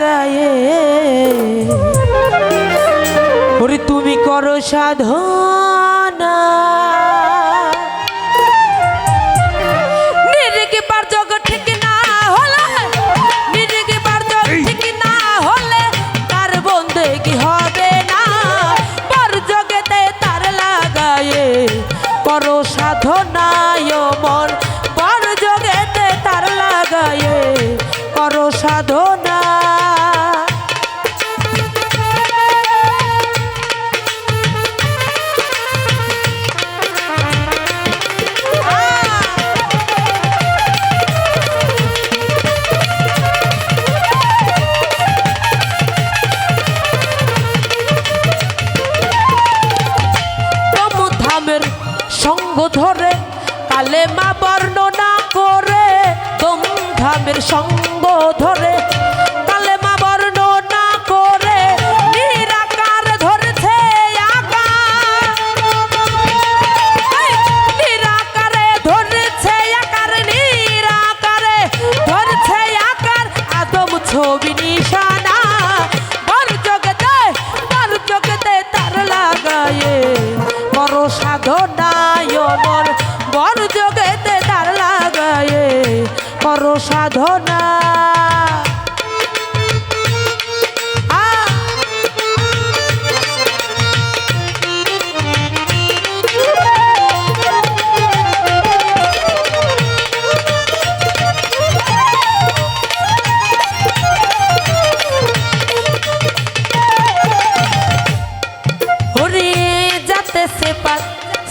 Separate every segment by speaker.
Speaker 1: লাগায়ে ওরে তুমি করো সাধনা। সঙ্গ ধরে কালে মা বর্ণনা করে ধামের সঙ্গ ধরে। কালে মা সাধনা।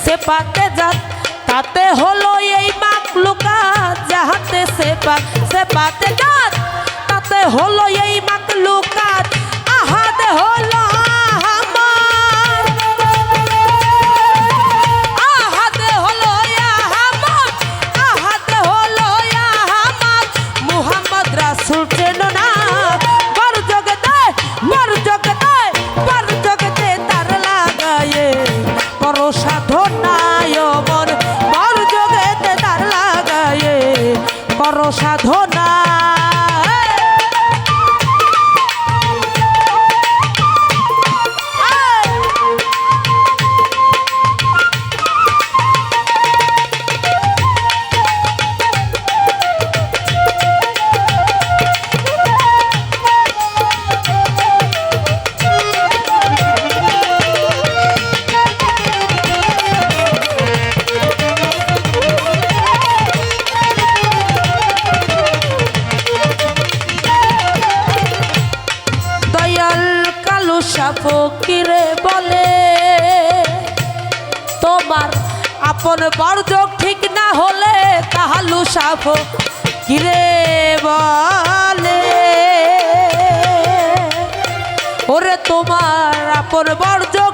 Speaker 1: সেপাত যাত তাতে হলো এই সেপাত সেপাতে যাত তাতে হলো এই মাকলুকাত আহাতে হলো আহামার। আহাতে হলো আহামার। আহাতে হলো আহামার। মুহাম্মদ রাসূল চেনো না। বর জগতে বর জগতে বর জগতে তার লাগায়ে। বড় সাধনায় ফকিরে বলে, তোমার আপন বর্জক ঠিক না হলে তাহালু সাফ কিরে বলে। ওরে, তোমার আপন বর্জক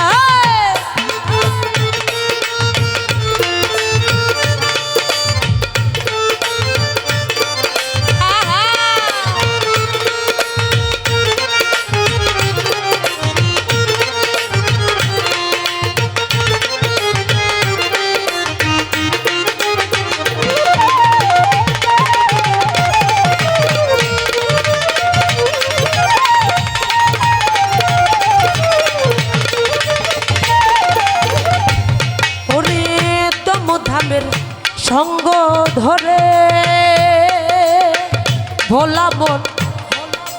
Speaker 1: ভোলা মন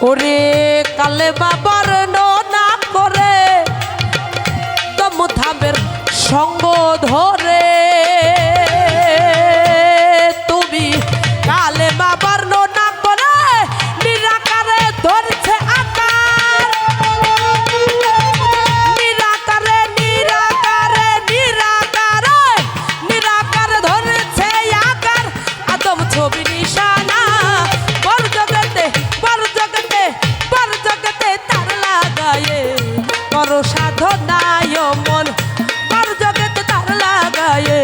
Speaker 1: ওরে কালে বাবার না করে তো ধামের সঙ্গ ধরে। করো সাধনায় মন। কর জগতে তার লাগায়ে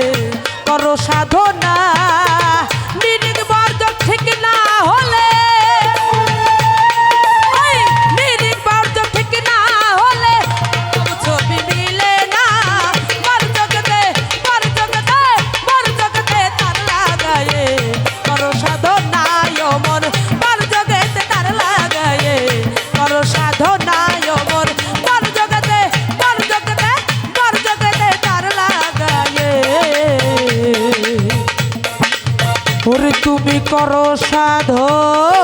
Speaker 1: করো সাধনা করো সাধন